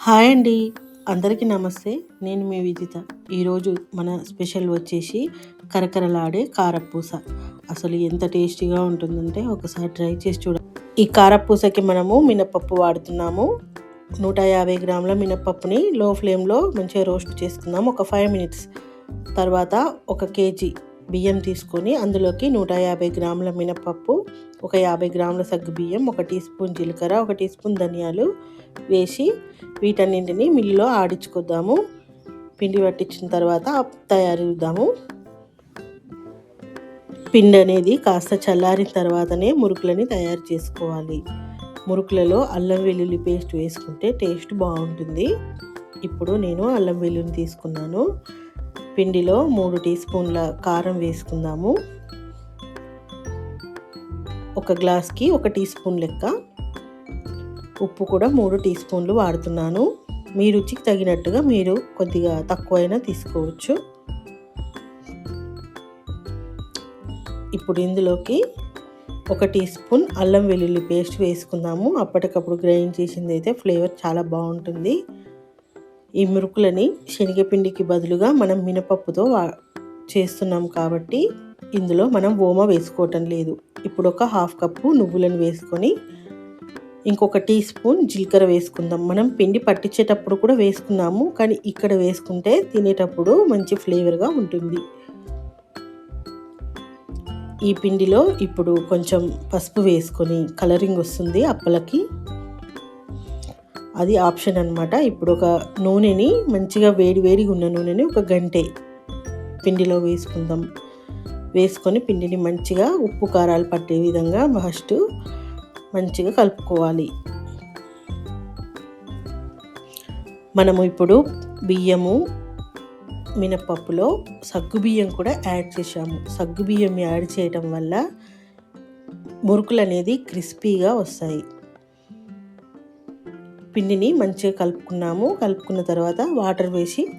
Hi అండి. అందరికీ నమస్తే. నేను మీ విజిత. ఈరోజు మన స్పెషల్ వచ్చేసి కరకరలాడే కారపూస. అసలు ఎంత టేస్టీగా ఉంటుందంటే ఒకసారి ట్రై చేసి చూడ. ఈ కారపూసకి మనము మినపప్పు వాడుతున్నాము. నూట యాభై గ్రాముల మినపప్పుని లో ఫ్లేమ్లో మంచిగా రోస్ట్ చేసుకుందాం. ఒక ఫైవ్ మినిట్స్ తర్వాత ఒక కేజీ బియ్యం తీసుకొని అందులోకి నూట యాభై గ్రాముల మినపప్పు ఒక యాభై గ్రాముల సగ్గు బియ్యం ఒక టీ స్పూన్ జీలకర్ర ఒక టీ స్పూన్ ధనియాలు వేసి వీటన్నింటిని మిల్లులో ఆడించుకుందాము పిండి పట్టించిన తర్వాత తయారు చేద్దాము పిండి అనేది కాస్త చల్లారిన తర్వాతనే మురుకులని తయారు చేసుకోవాలి. మురుకులలో అల్లం వెల్లుల్లి పేస్ట్ వేసుకుంటే టేస్ట్ బాగుంటుంది. ఇప్పుడు నేను అల్లం వెల్లుల్లి తీసుకున్నాను. పిండిలో మూడు టీ స్పూన్ల కారం వేసుకుందాము. ఒక గ్లాస్కి ఒక టీ స్పూన్ లెక్క. ఉప్పు కూడా మూడు టీ స్పూన్లు వాడుతున్నాను. మీ రుచికి తగినట్టుగా మీరు కొద్దిగా తక్కువైనా తీసుకోవచ్చు. ఇప్పుడు ఇందులోకి ఒక టీ స్పూన్ అల్లం వెల్లుల్లి పేస్ట్ వేసుకుందాము. అప్పటికప్పుడు గ్రైండ్ చేసింది అయితే ఫ్లేవర్ చాలా బాగుంటుంది. ఈ మురుకులని శనగపిండికి బదులుగా మనం మినపప్పుతో చేస్తున్నాం కాబట్టి ఇందులో మనం ఓమ వేసుకోవటం లేదు. ఇప్పుడు ఒక హాఫ్ కప్పు నువ్వులను వేసుకొని ఇంకొక టీ స్పూన్ జీలకర్ర వేసుకుందాం. మనం పిండి పట్టించేటప్పుడు కూడా వేసుకున్నాము కానీ ఇక్కడ వేసుకుంటే తినేటప్పుడు మంచి ఫ్లేవర్గా ఉంటుంది. ఈ పిండిలో ఇప్పుడు కొంచెం పసుపు వేసుకొని కలరింగ్ వస్తుంది అప్పలకి. అది ఆప్షన్ అనమాట ఇప్పుడు ఒక నూనెని మంచిగా వేడి వేడిగా ఉన్న నూనెని ఒక గంటే పిండిలో వేసుకుందాం. వేసుకొని పిండిని మంచిగా ఉప్పు కారాలు పట్టే విధంగా ఫస్ట్ మంచిగా కలుపుకోవాలి. మనము ఇప్పుడు బియ్యము మినపప్పులో సగ్గుబియ్యం కూడా యాడ్ చేసాము సగ్గుబియ్యం యాడ్ చేయటం వల్ల మురుకులు అనేది క్రిస్పీగా వస్తాయి. పిండిని మంచిగా కలుపుకున్నాము. కలుపుకున్న తర్వాత వాటర్ వేసి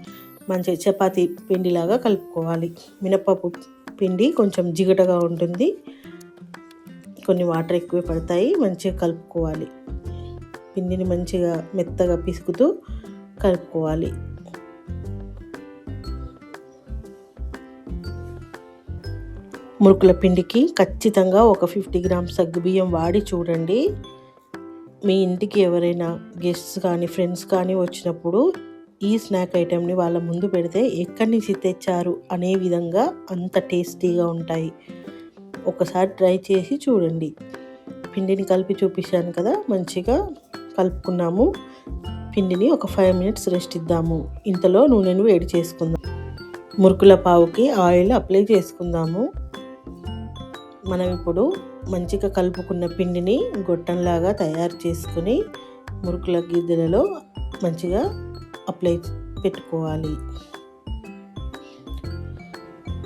మంచిగా చపాతీ పిండిలాగా కలుపుకోవాలి. మినపప్పు పిండి కొంచెం జిగటగా ఉంటుంది. కొన్ని వాటర్ ఎక్కువ పడతాయి. మంచిగా కలుపుకోవాలి. పిండిని మంచిగా మెత్తగా పిసుకుతూ కలుపుకోవాలి. మురుకుల పిండికి ఖచ్చితంగా ఒక ఫిఫ్టీ గ్రామ్స్ సగ్గుబియ్యం వాడి చూడండి. మీ ఇంటికి ఎవరైనా గెస్ట్స్ కానీ ఫ్రెండ్స్ కానీ వచ్చినప్పుడు ఈ స్నాక్ ఐటెంని వాళ్ళ ముందు పెడితే ఎక్కడి నుంచి తెచ్చారు అనే విధంగా అంత టేస్టీగా ఉంటాయి. ఒకసారి ట్రై చేసి చూడండి. పిండిని కలిపి చూపించాను కదా మంచిగా కలుపుకున్నాము. పిండిని ఒక ఫైవ్ మినిట్స్ రెస్ట్ ఇద్దాము. ఇంతలో నూనెను వేడి చేసుకుందాం. మురుకుల పావుకి ఆయిల్ అప్లై చేసుకుందాము. మనం ఇప్పుడు మంచిగా కలుపుకున్న పిండిని గొట్టంలాగా తయారు చేసుకుని మురుకుల గిద్దెలలో మంచిగా అప్లై పెట్టుకోవాలి.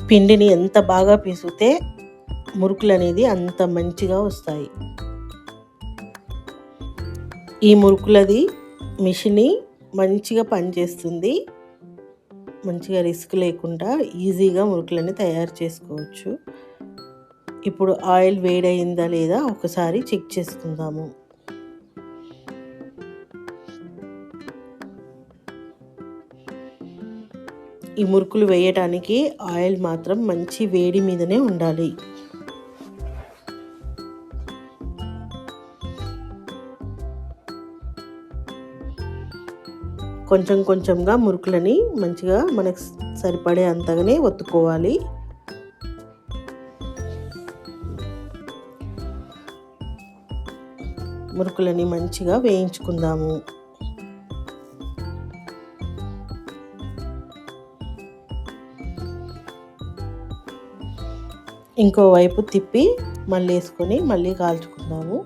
పిండిని ఎంత బాగా పీసితే మురుకులు అనేది అంత మంచిగా వస్తాయి. ఈ మురుకులది మిషని మంచిగా పనిచేస్తుంది. మంచిగా రిస్క్ లేకుండా ఈజీగా మురుకులని తయారు చేసుకోవచ్చు. ఇప్పుడు ఆయిల్ వేడయిందా లేదా ఒకసారి చెక్ చేసుకుందాము. ఈ మురుకులు వేయటానికి ఆయిల్ మాత్రం మంచి వేడి మీదనే ఉండాలి. కొంచెం కొంచెంగా మురుకులని మంచిగా మనకు సరిపడే అంతగానే ఒత్తుకోవాలి. మురుకులని మంచిగా వేయించుకుందాము. ఇంకోవైపు తిప్పి మళ్ళీ వేసుకొని మళ్ళీ కాల్చుకుందాము.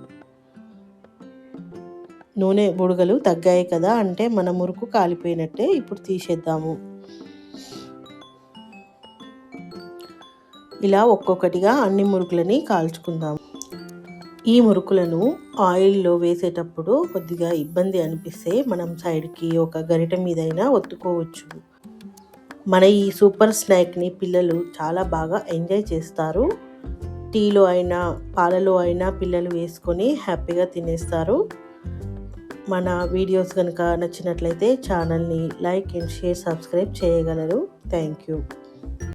నూనె బుడగలు తగ్గాయి కదా అంటే మన మురుకు కాలిపోయినట్టే ఇప్పుడు తీసేద్దాము. ఇలా ఒక్కొక్కటిగా అన్ని మురుకులని కాల్చుకుందాము. ఈ మురుకులను ఆయిల్లో వేసేటప్పుడు కొద్దిగా ఇబ్బంది అనిపిస్తే మనం సైడ్కి ఒక గరిట మీదైనా ఒత్తుకోవచ్చు. మన ఈ సూపర్ స్నాక్ని పిల్లలు చాలా బాగా ఎంజాయ్ చేస్తారు. టీలో అయినా పాలలో అయినా పిల్లలు వేసుకొని హ్యాపీగా తినేస్తారు. మన వీడియోస్ కనుక నచ్చినట్లయితే ఛానల్ని లైక్ అండ్ షేర్ సబ్స్క్రైబ్ చేయగలరు. Thank you